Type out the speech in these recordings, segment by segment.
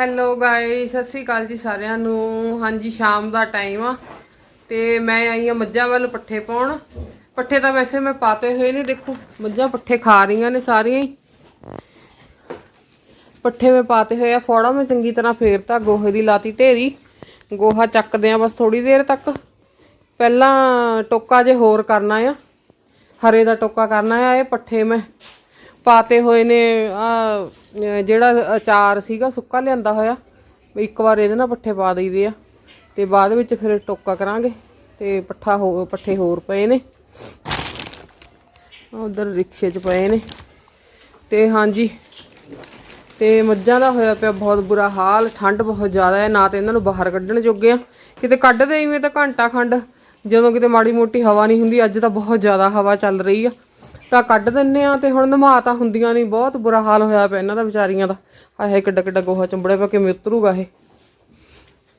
Hello guys ਸਤਿ ਸ਼੍ਰੀ ਅਕਾਲ ਜੀ ਸਾਰਿਆਂ ਨੂੰ। ਹਾਂਜੀ, ਸ਼ਾਮ ਦਾ ਟਾਈਮ ਆ ਤੇ ਮੈਂ ਆਈ ਆ ਮੱਝਾਂ ਵੱਲ ਪੱਠੇ ਪਾਉਣ। ਪੱਠੇ ਤਾਂ ਵੈਸੇ ਮੈਂ ਪਾਤੇ ਹੋਏ ਨੇ, ਦੇਖੋ, ਮੱਝਾਂ ਪੱਠੇ ਖਾ ਰਹੀਆਂ ਨੇ ਸਾਰੀਆਂ ਹੀ। ਪੱਠੇ ਮੈਂ ਪਾਤੇ ਹੋਏ ਆ, ਫੋੜਾ ਮੈਂ ਚੰਗੀ ਤਰ੍ਹਾਂ ਫੇਰਤਾ, ਗੋਹੇ ਦੀ ਲਾਤੀ ਢੇਰੀ। ਗੋਹਾ ਚੱਕਦੇ ਆ ਬਸ ਥੋੜੀ ਦੇਰ ਤੱਕ। ਪਹਿਲਾਂ ਟੋਕਾ ਜੇ ਹੋਰ ਕਰਨਾ ਆ, ਹਰੇ ਦਾ ਟੋਕਾ ਕਰਨਾ ਆ, ਇਹ ਪੱਠੇ ਮੈਂ ਪਾਤੇ ਹੋਏ ਨੇ, ਆ, ਜਿਹੜਾ ਅਚਾਰ ਸੀਗਾ, ਸੁੱਕਾ ਲਿਆਂਦਾ ਹੋਇਆ, ਇੱਕ ਵਾਰ ਇਹਦੇ ਨਾਲ ਪੱਠੇ ਪਾ ਦਈਦੇ ਆ, ਤੇ ਬਾਅਦ ਵਿੱਚ ਫਿਰ ਟੋਕਾ ਕਰਾਂਗੇ, ਤੇ ਪੱਠਾ ਹੋ, ਪੱਠੇ ਹੋਰ ਪਏ ਨੇ, ਉਧਰ ਰਿਕਸ਼ੇ 'ਚ ਪਏ ਨੇ, ਤੇ ਹਾਂਜੀ, ਤੇ ਮੱਝਾਂ ਦਾ ਹੋਇਆ ਪਿਆ ਬਹੁਤ ਬੁਰਾ ਹਾਲ, ਠੰਡ ਬਹੁਤ ਜ਼ਿਆਦਾ ਹੈ, ਨਾ ਤੇ ਇਹਨਾਂ ਨੂੰ ਬਾਹਰ ਕੱਢਣ ਜੋਗੇ ਆ, ਕਿਤੇ ਕੱਢਦੇ ਇਵੇਂ ਤਾਂ ਘੰਟਾ ਖੰਡ, ਜਦੋਂ ਕਿਤੇ ਮਾੜੀ ਮੋਟੀ ਹਵਾ ਨਹੀਂ ਹੁੰਦੀ, ਅੱਜ ਤਾਂ ਬਹੁਤ ਜ਼ਿਆਦਾ ਹਵਾ ਚੱਲ ਰਹੀ ਆ ਤਾਂ ਕੱਢ ਦਿੰਨੇ ਆ ਤੇ ਹੁਣ ਨਮਾ ਤਾਂ ਹੁੰਦੀਆਂ ਨਹੀਂ, ਬਹੁਤ ਬੁਰਾ ਹਾਲ ਹੋਇਆ ਪਿਆ ਇਹਨਾਂ ਦਾ ਵਿਚਾਰੀਆਂ ਦਾ। ਹਾਏ ਕਿੱਡਾ ਕਿੱਡਾ ਗੋਹਾ ਚੰਬੜਿਆ ਪਿਆ ਕਿਵੇਂ ਉਤਰੂਗਾ ਇਹ।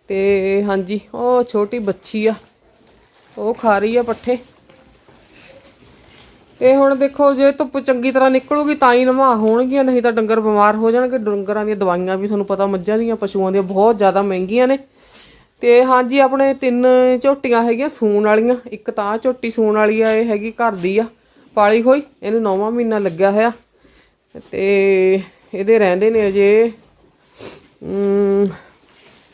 ਤੇ ਹਾਂਜੀ, ਉਹ ਛੋਟੀ ਬੱਚੀ ਆ, ਉਹ ਖਾ ਰਹੀ ਆ ਪੱਠੇ। ਤੇ ਹੁਣ ਦੇਖੋ, ਜੇ ਧੁੱਪ ਚੰਗੀ ਤਰ੍ਹਾਂ ਨਿਕਲੂਗੀ ਤਾਂ ਹੀ ਨਵਾ ਹੋਣਗੀਆਂ, ਨਹੀਂ ਤਾਂ ਡੰਗਰ ਬਿਮਾਰ ਹੋ ਜਾਣਗੇ। ਡੰਗਰਾਂ ਦੀਆਂ ਦਵਾਈਆਂ ਵੀ ਤੁਹਾਨੂੰ ਪਤਾ ਮੱਝਾਂ ਦੀਆਂ, ਪਸ਼ੂਆਂ ਦੀਆਂ ਬਹੁਤ ਜ਼ਿਆਦਾ ਮਹਿੰਗੀਆਂ ਨੇ। ਤੇ ਹਾਂਜੀ, ਆਪਣੇ ਤਿੰਨ ਝੋਟੀਆਂ ਹੈਗੀਆਂ ਸੂਣ ਵਾਲੀਆਂ, ਇੱਕ ਤਾਂ ਝੋਟੀ ਸੂਣ ਵਾਲੀ ਆ, ਇਹ ਹੈਗੀ ਘਰ ਦੀ ਆ। ਪਾਲੀ ਹੋਈ, ਇਹਨੂੰ ਨੌਵਾਂ ਮਹੀਨਾ ਲੱਗਿਆ ਹੋਇਆ। ਤੇ ਇਹਦੇ ਰਹਿੰਦੇ ਨੇ ਅਜੇ, ਅਮ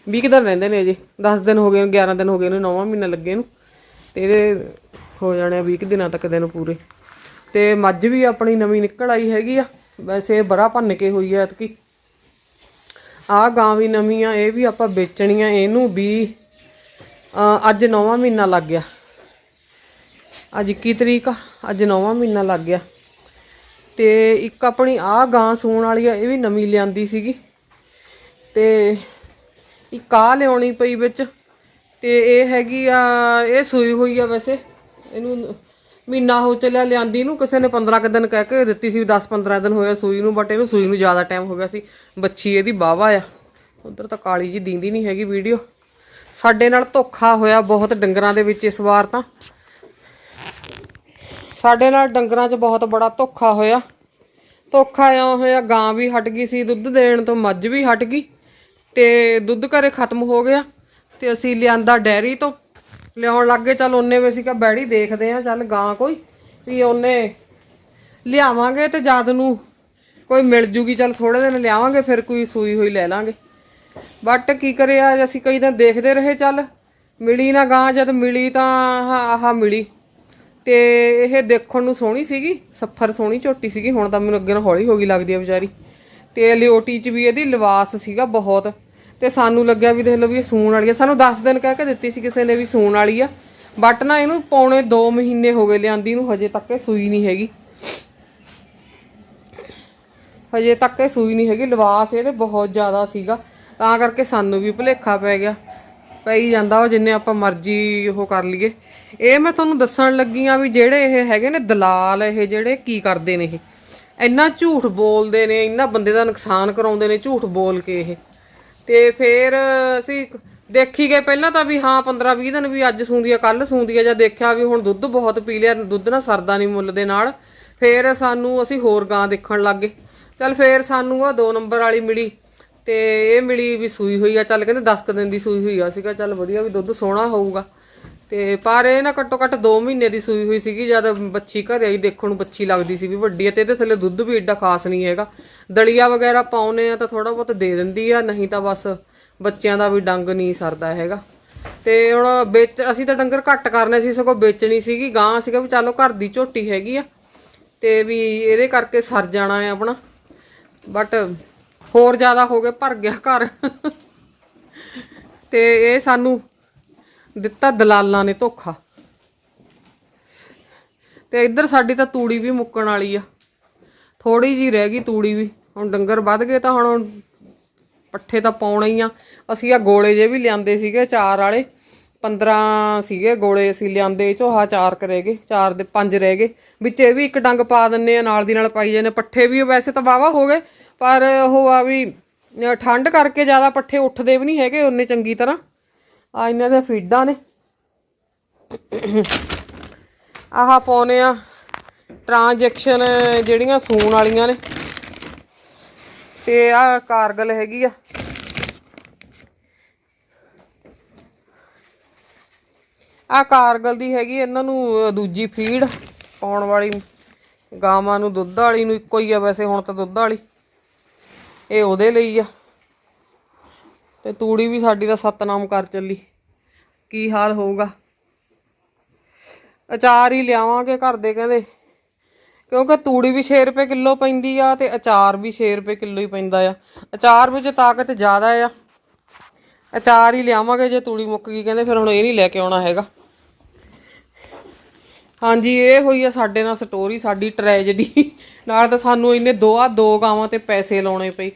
20 ਦਿਨ ਰਹਿੰਦੇ ਨੇ ਅਜੇ। 10 ਦਿਨ ਹੋ ਗਏ ਨੇ 11 ਦਿਨ ਹੋ ਗਏ ਨੇ ਨੌਵਾਂ ਮਹੀਨਾ ਲੱਗੇ ਨੂੰ ਤੇ ਇਹਦੇ ਹੋ ਜਾਣੇ ਆ 20 ਦਿਨਾਂ ਤੱਕ ਦਿਨ ਪੂਰੇ। ਤੇ ਮੱਝ ਵੀ ਆਪਣੀ ਨਵੀਂ ਨਿਕਲ ਆਈ ਹੈਗੀ ਆ। ਵੈਸੇ ਬਰਾ ਭੰਨ ਕੇ ਹੋਈ ਆ ਇਤਕੀ ਆਹ ਗਾਂ ਵੀ ਨਵੀਂ ਆ, ਇਹ ਵੀ ਆਪਾਂ ਵੇਚਣੀ ਆ। ਇਹਨੂੰ ਵੀ ਅੱਜ ਨੌਵਾਂ ਮਹੀਨਾ ਲੱਗ ਗਿਆ। ਅੱਜ 21 ਤਰੀਕ ਆ, ਅੱਜ ਨੌਵਾਂ ਮਹੀਨਾ ਲੱਗ ਗਿਆ। ਤੇ ਇੱਕ ਆਪਣੀ ਆਹ ਗਾਂ ਸੂਣ ਵਾਲੀ ਆ, ਇਹ ਵੀ ਨਵੀਂ ਲਿਆਂਦੀ ਸੀਗੀ। ਤੇ ਇੱਕ ਆ ਲਿਆਉਣੀ ਪਈ ਵਿੱਚ, ਤੇ ਇਹ ਹੈਗੀ ਆ, ਇਹ ਸੂਈ ਹੋਈ ਆ ਵੈਸੇ। ਇਹਨੂੰ ਮਹੀਨਾ ਹੋ ਚੱਲਿਆ ਲਿਆਂਦੀ ਨੂੰ, ਕਿਸੇ ਨੇ 15 ਕੁ ਦਿਨ ਕਹਿ ਕੇ ਦਿੱਤੀ ਸੀ 10 15 ਦਿਨ ਹੋਇਆ ਸੂਈ ਨੂੰ ਬਟ ਇਹਨੂੰ ਸੂਈ ਨੂੰ ਜ਼ਿਆਦਾ ਟਾਈਮ ਹੋ ਗਿਆ ਸੀ। ਬੱਚੀ ਇਹਦੀ ਬਾਵਾ ਆ। ਉਧਰ ਤਾਂ ਕਾਲੀ ਜੀ ਦੀਂਦੀ ਨਹੀਂ ਹੈਗੀ ਵੀਡੀਓ। ਸਾਡੇ ਨਾਲ ਧੋਖਾ ਹੋਇਆ ਬਹੁਤ ਡੰਗਰਾਂ ਦੇ ਵਿੱਚ ਇਸ ਵਾਰ ਤਾਂ। ਸਾਡੇ ਨਾਲ ਡੰਗਰਾਂ 'ਚ ਬਹੁਤ ਬੜਾ ਧੋਖਾ ਹੋਇਆ। ਧੋਖਾ ਆ ਹੋਇਆ, ਗਾਂ ਵੀ ਹਟ ਗਈ ਸੀ, ਦੁੱਧ ਦੇਣ ਤੋਂ ਮੱਝ ਵੀ ਹਟ ਗਈ ਤੇ ਦੁੱਧ ਘਰੇ ਖਤਮ ਹੋ ਗਿਆ ਤੇ ਅਸੀਂ ਲਿਆਂਦਾ ਡੈਰੀ ਤੋਂ। ਲਿਆਉਣ ਲੱਗੇ ਚੱਲ ਉਹਨੇ ਵੀ ਅਸੀਂ ਕਿਹਾ ਬੈੜੀ ਦੇਖਦੇ ਆ ਚੱਲ ਗਾਂ ਕੋਈ ਵੀ ਉਹਨੇ ਲਿਆਵਾਂਗੇ ਤੇ ਜਦ ਨੂੰ ਕੋਈ ਮਿਲ ਜੂਗੀ, ਚੱਲ ਥੋੜੇ ਦਿਨ ਲਿਆਵਾਂਗੇ, ਫਿਰ ਕੋਈ ਸੂਈ ਹੋਈ ਲੈ ਲਾਂਗੇ। ਬਟ ਕੀ ਕਰਿਆ, ਅਸੀਂ ਕਈ ਦਿਨ ਦੇਖਦੇ ਰਹੇ, ਚੱਲ ਮਿਲੀ ਨਾ ਗਾਂ, ਜਦ ਮਿਲੀ ਤਾਂ ਆਹ ਆਹ ਮਿਲੀ। ਤੇ ਇਹ ਦੇਖਣ ਨੂੰ ਸੋਹਣੀ ਸੀਗੀ, ਸੱਫਰ ਸੋਹਣੀ ਝੋਟੀ ਸੀਗੀ, ਹੁਣ ਤਾਂ ਮੈਨੂੰ ਅੱਗੇ ਨਾਲ ਹੌਲੀ ਹੋ ਗਈ ਲੱਗਦੀ ਆ ਵਿਚਾਰੀ। ਤੇ ਲਿਓਟੀ 'ਚ ਵੀ ਇਹਦੀ ਲਿਵਾਸ ਸੀਗਾ ਬਹੁਤ, ਤੇ ਸਾਨੂੰ ਲੱਗਿਆ ਵੀ ਦੇਖ ਲਓ ਵੀ ਇਹ ਸੂਣ ਵਾਲੀ ਆ। ਸਾਨੂੰ 10 ਦਿਨ ਕਹਿ ਕੇ ਦਿੱਤੀ ਸੀ ਕਿਸੇ ਨੇ ਵੀ ਸੂਣ ਵਾਲੀ ਆ ਬਟ ਨਾ ਇਹਨੂੰ ਪੌਣੇ 2 ਮਹੀਨੇ ਹੋ ਗਏ ਲਿਆਂਦੀ ਨੂੰ, ਹਜੇ ਤੱਕ ਇਹ ਸੂਈ ਨਹੀਂ ਹੈਗੀ। ਹਜੇ ਤੱਕ ਇਹ ਸੂਈ ਨਹੀਂ ਹੈਗੀ, ਲਿਵਾਸ ਇਹਦੇ ਬਹੁਤ ਜ਼ਿਆਦਾ ਸੀਗਾ। ਤਾਂ ਕਰਕੇ ਸਾਨੂੰ ਵੀ ਭੁਲੇਖਾ ਪੈ ਗਿਆ। ਪਈ ਜਾਂਦਾ ਉਹ ਜਿੰਨੇ ਆਪਾਂ ਮਰਜ਼ੀ ਉਹ ਕਰ ਲਈਏ। ਇਹ ਮੈਂ ਤੁਹਾਨੂੰ ਦੱਸਣ ਲੱਗੀ ਆ ਵੀ ਜਿਹੜੇ ਇਹ ਹੈਗੇ ਨੇ ਦਲਾਲ, ਇਹ ਜਿਹੜੇ ਕੀ ਕਰਦੇ ਨੇ ਇਹ? ਇੰਨਾ ਝੂਠ ਬੋਲਦੇ ਨੇ, ਇੰਨਾ ਬੰਦੇ ਦਾ ਨੁਕਸਾਨ ਕਰਾਉਂਦੇ ਨੇ ਝੂਠ ਬੋਲ ਕੇ ਇਹ। ਤੇ ਫਿਰ ਅਸੀਂ ਦੇਖੀ ਗਏ ਪਹਿਲਾਂ ਤਾਂ ਵੀ, ਹਾਂ 15 20 ਦਿਨ ਵੀ ਅੱਜ ਸੂੰਦੀ ਆ ਕੱਲ ਸੂੰਦੀ ਆ, ਜਾਂ ਦੇਖਿਆ ਵੀ ਹੁਣ ਦੁੱਧ ਬਹੁਤ ਪੀ ਲਿਆ, ਦੁੱਧ ਨਾ ਸਰਦਾ ਨਹੀਂ ਮੁੱਲ ਦੇ ਨਾਲ। ਫਿਰ ਸਾਨੂੰ ਅਸੀਂ ਹੋਰ ਗਾਂ ਦੇਖਣ ਲੱਗ ਗਏ। ਚੱਲ ਫਿਰ ਸਾਨੂੰ ਆ 2 ਨੰਬਰ ਵਾਲੀ ਮਿਲੀ। ਤੇ ਇਹ ਮਿਲੀ ਵੀ ਸੂਈ ਹੋਈ ਆ, ਚੱਲ ਕਹਿੰਦੇ 10 ਕੁ ਦਿਨ ਦੀ ਸੂਈ ਹੋਈ ਆ, ਸੀਗਾ ਚੱਲ ਵਧੀਆ ਵੀ ਦੁੱਧ ਸੋਹਣਾ ਹੋਊਗਾ। ਤੇ ਪਰ ਇਹ ਨਾ ਘੱਟੋ ਘੱਟ 2 ਮਹੀਨੇ ਦੀ ਸੂਈ ਹੋਈ ਸੀਗੀ, ਜਦ ਬੱਚੀ ਘਰੇ ਆਈ, ਦੇਖਣ ਨੂੰ ਬੱਚੀ ਲੱਗਦੀ ਸੀ ਵੀ ਵੱਡੀ ਹੈ ਤੇ ਇਹਦੇ ਥੱਲੇ ਦੁੱਧ ਵੀ ਏਡਾ ਖਾਸ ਨਹੀਂ ਹੈਗਾ। ਦਲੀਆ ਵਗੈਰਾ ਪਾਉਨੇ ਆ ਤਾਂ ਥੋੜਾ ਬਹੁਤ ਦੇ ਦਿੰਦੀ ਆ, ਨਹੀਂ ਤਾਂ ਬਸ ਬੱਚਿਆਂ ਦਾ ਵੀ ਡੰਗ ਨਹੀਂ ਸਰਦਾ ਹੈਗਾ। ਤੇ ਹੁਣ ਵੇਚ ਅਸੀਂ ਤਾਂ ਡੰਗਰ ਘੱਟ ਕਰਨੇ ਸੀ, ਸਗੋਂ ਵੇਚਣੀ ਸੀਗੀ ਗਾਂ ਸੀਗਾ ਵੀ ਚਲੋ ਘਰ ਦੀ ਝੋਟੀ ਹੈਗੀ ਆ। ਤੇ ਵੀ ਇਹਦੇ ਕਰਕੇ ਸਰ ਜਾਣਾ ਹੈ ਆਪਣਾ। ਬਟ ਹੋਰ ਜ਼ਿਆਦਾ ਹੋ ਗਏ, ਭਰ ਗਿਆ ਘਰ। ਤੇ ਇਹ ਸਾਨੂੰ ਦਿੱਤਾ ਦਲਾਲਾਂ ਨੇ ਧੋਖਾ। ਤੇ ਇੱਧਰ ਸਾਡੀ ਤਾਂ ਤੂੜੀ ਵੀ ਮੁੱਕਣ ਵਾਲੀ ਆ। ਥੋੜੀ ਜੀ ਰਹਿ ਗਈ ਤੂੜੀ ਵੀ। ਹੁਣ ਡੰਗਰ ਵੱਧ ਗਏ ਤਾਂ ਹੁਣ ਪੱਠੇ ਤਾਂ ਪਾਉਣਾ ਹੀ ਆ। ਅਸੀਂ ਆ ਗੋਲੇ ਜੇ ਵੀ ਲਿਆਂਦੇ ਸੀਗੇ, ਚਾਰ ਵਾਲੇ। 15 ਸੀਗੇ ਗੋਲੇ ਅਸੀਂ ਲਿਆਂਦੇ ਝੋਹਾ ਚਾਰ ਕ ਗਏ, ਚਾਰ ਦੇ ਪੰਜ ਰਹਿ ਗਏ। ਵਿੱਚ ਇਹ ਵੀ ਇੱਕ ਡੰਗ ਪਾ ਦਿੰਨੇ ਆ, ਨਾਲ ਦੀ ਨਾਲ ਪਾਈ ਜਾਂਦੇ ਪੱਠੇ ਵੀ ਵੈਸੇ ਤਾਂ ਵਾਵਾ ਹੋ ਗਏ। ਪਰ ਉਹ ਆ ਵੀ ਠੰਡ ਕਰਕੇ ਜ਼ਿਆਦਾ ਪੱਠੇ ਉੱਠਦੇ ਵੀ ਨਹੀਂ ਹੈਗੇ ਉਹਨੇ ਚੰਗੀ ਤਰ੍ਹਾਂ। ਆ ਇਹਨਾਂ ਦੇ ਫੀਡਾਂ ਨੇ। ਆਹ ਪਾਉਨੇ ਆ ਟ੍ਰਾਂਜੈਕਸ਼ਨ ਜਿਹੜੀਆਂ ਸੂਣ ਵਾਲੀਆਂ ਨੇ। ਤੇ ਆ ਕਾਰਗਲ ਹੈਗੀ ਆ। ਆ ਕਾਰਗਲ ਦੀ ਹੈਗੀ ਇਹਨਾਂ ਨੂੰ ਦੂਜੀ ਫੀਡ ਪਾਉਣ ਵਾਲੀ। ਗਾਵਾਂ ਨੂੰ, ਦੁੱਧ ਵਾਲੀ ਨੂੰ ਇੱਕੋ ਹੀ ਆ ਵੈਸੇ ਹੁਣ ਤਾਂ ਦੁੱਧ ਵਾਲੀ। ਇਹ ਉਹਦੇ ਲਈ ਆ। ਤੇ ਤੂੜੀ ਵੀ ਸਾਡੀ ਦਾ ਸਤਨਾਮ ਕਰ ਚੱਲੀ। ਕੀ ਹਾਲ ਹੋਊਗਾ? ਅਚਾਰ ਹੀ ਲਿਆਵਾਂਗੇ ਘਰ ਦੇ ਕਹਿੰਦੇ। ਕਿਉਂਕਿ ਤੂੜੀ ਵੀ 6 ਰੁਪਏ ਕਿਲੋ ਪੈਂਦੀ ਆ ਤੇ ਅਚਾਰ ਵੀ 6 ਰੁਪਏ ਕਿਲੋ ਹੀ ਪੈਂਦਾ ਆ। ਅਚਾਰ ਵਿੱਚ ਤਾਕਤ ਜ਼ਿਆਦਾ ਆ। ਅਚਾਰ ਹੀ ਲਿਆਵਾਂਗੇ ਜੇ ਤੂੜੀ ਮੁੱਕ ਗਈ ਕਹਿੰਦੇ, ਫਿਰ ਹੁਣ ਇਹ ਨਹੀਂ ਲੈ ਕੇ ਆਉਣਾ ਹੈਗਾ। ਹਾਂਜੀ, ਇਹ ਹੋਈ ਆ ਸਾਡੇ ਨਾਲ ਸਟੋਰੀ ਸਾਡੀ ਟ੍ਰੈਜਡੀ ਨਾਲ ਤਾਂ ਸਾਨੂੰ ਇੰਨੇ ਦੋ ਆ, ਦੋ ਗਾਵਾਂ ਤੇ ਪੈਸੇ ਲਾਉਣੇ ਪਏ।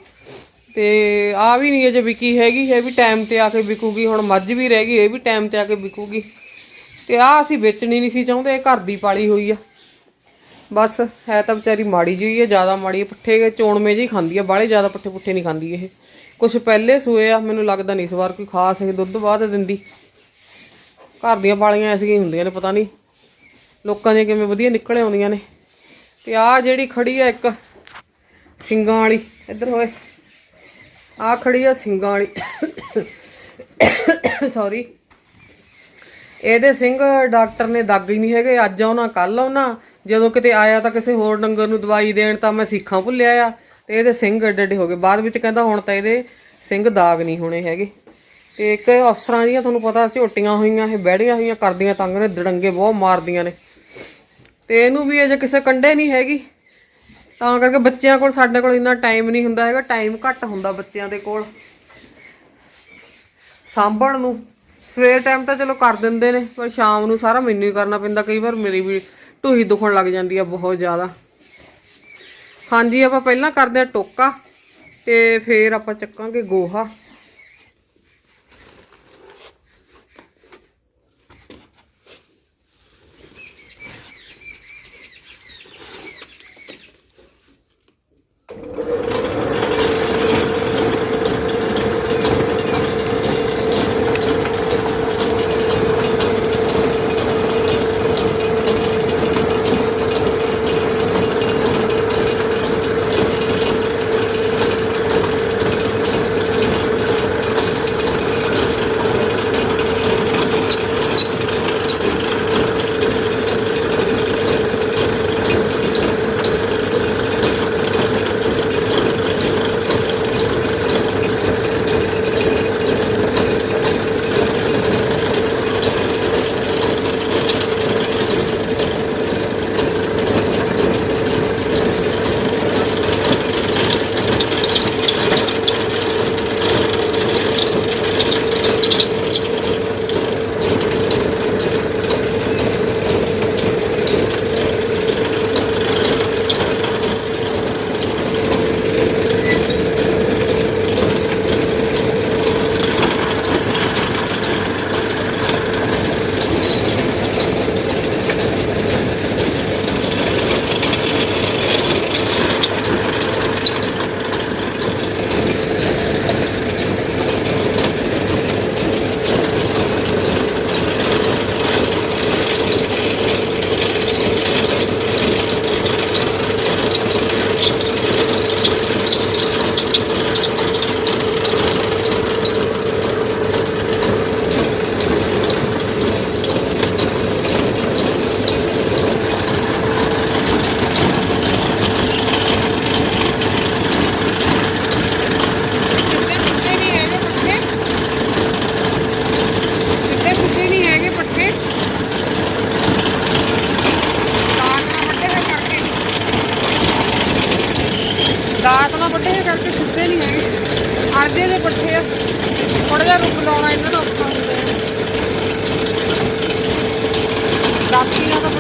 ਤੇ ਆ ਵੀ ਨਹੀਂ ਅਜੇ ਵਿਕੀ ਹੈਗੀ, ਇਹ ਵੀ ਟਾਈਮ ਤੇ ਆ ਕੇ ਵਿਕੂਗੀ, ਹੁਣ ਮੱਝ ਵੀ ਰਹਿ ਗਈ, ਇਹ ਵੀ ਟਾਈਮ ਤੇ ਆ ਕੇ ਵਿਕੂਗੀ। ਤੇ ਆ ਅਸੀਂ ਵੇਚਣੀ ਨਹੀਂ ਸੀ ਚਾਹੁੰਦੇ, ਇਹ ਘਰ ਦੀ ਪਾਲੀ ਹੋਈ ਆ। ਬਸ, ਹੈ ਤਾਂ ਵਿਚਾਰੀ ਮਾੜੀ ਜਿਹੀ ਹੈ ਜ਼ਿਆਦਾ ਮਾੜੀ ਹੈ ਪੱਠੇ ਚੋਣਵੇਂ ਜਿਹੀ ਖਾਂਦੀ ਆ, ਬਾਹਲੇ ਜ਼ਿਆਦਾ ਪੱਠੇ ਪੁੱਠੇ ਨਹੀਂ ਖਾਂਦੀ ਇਹ। ਕੁਝ ਪਹਿਲੇ ਸੂਏ ਆ, ਮੈਨੂੰ ਲੱਗਦਾ ਨਹੀਂ ਇਸ ਵਾਰ ਕੋਈ ਖਾਸ ਇਹ ਦੁੱਧ ਬਾਅਦ ਦਿੰਦੀ। ਘਰ ਦੀਆਂ ਪਾਲੀਆਂ ਐਸੀਆਂ ਹੁੰਦੀਆਂ ਨੇ, ਪਤਾ ਨਹੀਂ ਲੋਕਾਂ ਦੀਆਂ ਕਿਵੇਂ ਵਧੀਆ ਨਿਕਲ ਆਉਂਦੀਆਂ ਨੇ। ਤੇ ਆ ਜਿਹੜੀ ਖੜੀ ਆ ਇੱਕ ਸਿੰਗਾਂ ਵਾਲੀ, ਇੱਧਰ ਹੋਏ। ਆ ਖੜੀ ਆ ਸਿੰਗਾਂ ਵਾਲੀ। ਸੌਰੀ ਇਹਦੇ ਸਿੰਘ ਡਾਕਟਰ ਨੇ ਦਾਗ ਹੀ ਨਹੀਂ ਹੈਗੇ, ਅੱਜ ਆਉਣਾ ਕੱਲ ਆਉਣਾ। ਜਦੋਂ ਕਿਤੇ ਆਇਆ ਤਾਂ ਕਿਸੇ ਹੋਰ ਡੰਗਰ ਨੂੰ ਦਵਾਈ ਦੇਣ ਤਾਂ ਮੈਂ ਸਿੱਖਾਂ ਭੁੱਲਿਆ ਆ। ਤੇ ਇਹਦੇ ਸਿੰਘ ਏਡੇ ਏਡੇ ਹੋ ਗਏ। ਬਾਅਦ ਵਿੱਚ ਕਹਿੰਦਾ ਹੁਣ ਤਾਂ ਇਹਦੇ ਸਿੰਘ ਦਾਗ ਨਹੀਂ ਹੋਣੇ ਹੈਗੇ। ਤੇ ਇੱਕ ਅਫਸਰਾਂ ਦੀਆਂ ਤੁਹਾਨੂੰ ਪਤਾ ਝੋਟੀਆਂ ਹੋਈਆਂ, ਇਹ ਬੈੜੀਆਂ ਹੋਈਆਂ, ਕਰਦੀਆਂ ਤੰਗ ਨੇ, ਦੜੰਗੇ ਬਹੁਤ ਮਾਰਦੀਆਂ ਨੇ। ਤੇ ਇਹਨੂੰ ਵੀ ਅਜੇ ਕਿਸੇ ਕੰਡੇ ਨਹੀਂ ਹੈਗੀ। ਤਾਂ ਕਰਕੇ ਬੱਚਿਆਂ ਕੋਲ, ਸਾਡੇ ਕੋਲ ਇੰਨਾ ਟਾਈਮ ਨਹੀਂ ਹੁੰਦਾ ਹੈਗਾ। ਟਾਈਮ ਘੱਟ ਹੁੰਦਾ ਬੱਚਿਆਂ ਦੇ ਕੋਲ। ਸਾਂਭਣ ਨੂੰ। ਸਵੇਰ ਟਾਈਮ ਤਾਂ ਚਲੋ ਕਰ ਦਿੰਦੇ ਨੇ, ਪਰ ਸ਼ਾਮ ਨੂੰ ਸਾਰਾ ਮੈਨੂੰ ਹੀ ਕਰਨਾ ਪੈਂਦਾ। ਕਈ ਵਾਰ ਮੇਰੀ ਵੀ ਢੂਹੀ ਦੁਖਣ ਲੱਗ ਜਾਂਦੀ ਆ ਬਹੁਤ ਜ਼ਿਆਦਾ। ਹਾਂਜੀ, ਆਪਾਂ ਪਹਿਲਾਂ ਕਰਦੇ ਆ ਟੋਕਾ ਤੇ ਫੇਰ ਆਪਾਂ ਚੱਕਾਂਗੇ ਗੋਹਾ।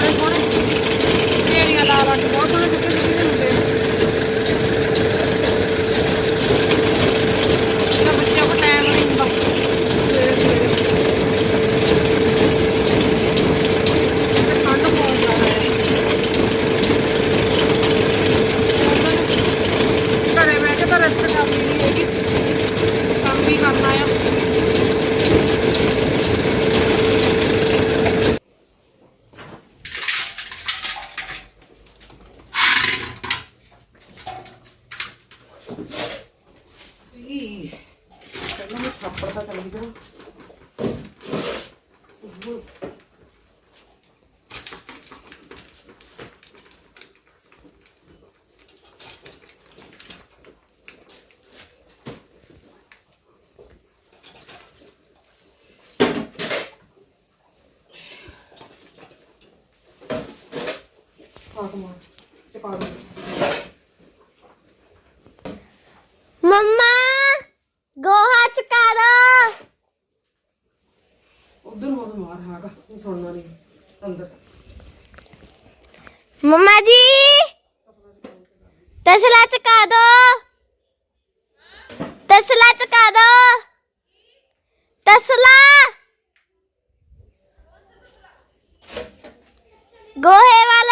ਬੜੇ ਸੋਹਣੇ ਢੇਰੀਆਂ ਲਾ ਲਾ ਕੇ ਬਹੁਤ ਸੋਹਣੇ ਸਿੱਧੇ ਸਿੱਧੇ ਹੁੰਦੇ ਆ ਇਹਨਾਂ ਬੱਚਿਆਂ ਕੋਲ ਟਾਈਮ ਨਹੀਂ ਹੁੰਦਾ ਸਵੇਰੇ ਸਵੇਰੇ ਠੰਡ ਬਹੁਤ ਜ਼ਿਆਦਾ ਹੈ ਘਰੇ ਬਹਿ ਕੇ ਤਾਂ ਰੈਸਟ ਕਰਨੀ ਨਹੀਂ ਹੈਗੀ। ਕੰਮ ਵੀ ਕਰਨਾ ਆ। ਹਾਕ ਮਾਰ ਚਕਾ ਦੇ ਮੰਮਾ ਗੋਹਾ ਚਕਾ ਦੋ। ਉਧਰ ਹੋਰ ਮਾਰ ਹਾਕ ਨਹੀਂ ਸੁਣਨਾ ਨਹੀਂ ਅੰਦਰ। ਮੰਮਾ ਜੀ ਤਸਲਾ ਚਕਾ ਦੋ। ਤਸਲਾ ਚਕਾ ਦੋ। ਤਸਲਾ। ਗੋਹੇ ਵਾਲਾ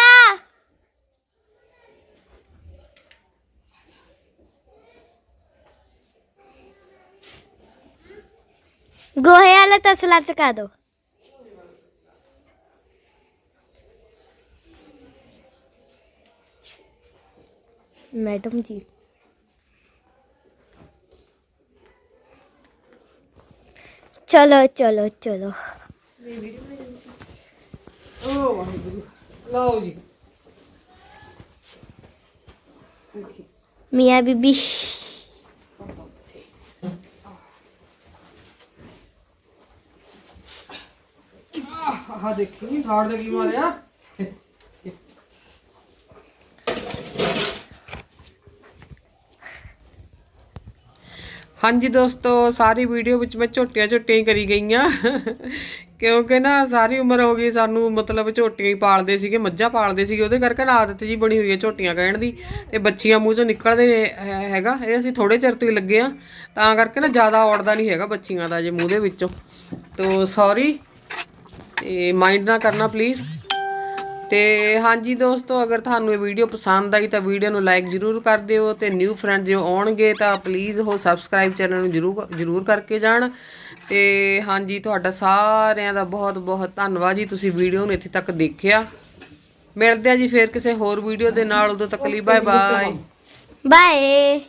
ਗੋਹੇ ਵਾਲਾ ਤਸਲਾ ਚਕਾ ਦੋ ਮੈਡਮ ਜੀ ਚਲੋ ਚਲੋ ਚਲੋ ਓ ਵਾਹਿਗੁਰੂ ਲਓ ਜੀ ਦੇਖੀ ਮੀਆਂ ਬੀਬੀ ਆਹ ਦੇਖੀ ਥਾੜ ਦੇ ਕੀ ਮਾਰਿਆ? ਹਾਂਜੀ ਦੋਸਤੋ, ਸਾਰੀ ਵੀਡੀਓ ਵਿੱਚ ਮੈਂ ਝੋਟੀਆਂ ਝੋਟੀਆਂ ਹੀ ਕਰੀ ਗਈਆਂ। ਕਿਉਂਕਿ ਨਾ ਸਾਰੀ ਉਮਰ ਹੋ ਗਈ ਸਾਨੂੰ ਮਤਲਬ ਝੋਟੀਆਂ ਹੀ ਪਾਲਦੇ ਸੀਗੇ, ਮੱਝਾਂ ਪਾਲਦੇ ਸੀਗੇ। ਉਹਦੇ ਕਰਕੇ ਨਾ ਆਦਤ ਜੀ ਬਣੀ ਹੋਈ ਹੈ ਝੋਟੀਆਂ ਕਹਿਣ ਦੀ। ਤੇ ਬੱਚੀਆਂ ਮੂੰਹ ਚੋਂ ਨਿਕਲਦੇ ਨੇ ਹੈਗਾ। ਇਹ ਅਸੀਂ ਥੋੜੇ ਚਿਰ ਤੋਂ ਹੀ ਲੱਗੇ ਆ ਤਾਂ ਕਰਕੇ ਨਾ ਜ਼ਿਆਦਾ ਔੜਦਾ ਨਹੀਂ ਹੈਗਾ ਬੱਚੀਆਂ ਦਾ ਜੇ ਮੂੰਹ ਦੇ ਵਿੱਚੋਂ। ਤੋ ਸੌਰੀ ਤੇ ਮਾਈਂਡ ਨਾ ਕਰਨਾ ਪਲੀਜ਼ ਤੇ ਹਾਂਜੀ ਦੋਸਤੋ, ਅਗਰ ਤੁਹਾਨੂੰ ਇਹ ਵੀਡੀਓ ਪਸੰਦ ਆਈ ਤਾਂ ਵੀਡੀਓ ਨੂੰ ਲਾਈਕ ਜਰੂਰ ਕਰ ਦਿਓ ਤੇ ਨਿਊ ਫਰੈਂਡ ਜੋ ਆਉਣਗੇ ਤਾਂ ਪਲੀਜ਼ ਉਹ ਸਬਸਕ੍ਰਾਈਬ ਚੈਨਲ ਨੂੰ ਜਰੂਰ ਜਰੂਰ ਕਰਕੇ ਜਾਣ। ਤੇ ਹਾਂਜੀ, ਤੁਹਾਡਾ ਸਾਰਿਆਂ ਦਾ ਬਹੁਤ ਬਹੁਤ ਧੰਨਵਾਦ ਜੀ, ਤੁਸੀਂ ਵੀਡੀਓ ਨੂੰ ਇੱਥੇ ਤੱਕ ਦੇਖਿਆ। ਮਿਲਦੇ ਆ ਜੀ ਫੇਰ ਕਿਸੇ ਹੋਰ ਵੀਡੀਓ ਦੇ ਨਾਲ, ਉਦੋਂ ਤੱਕ ਲਈ ਬਾਏ ਬਾਏ ਬਾਏ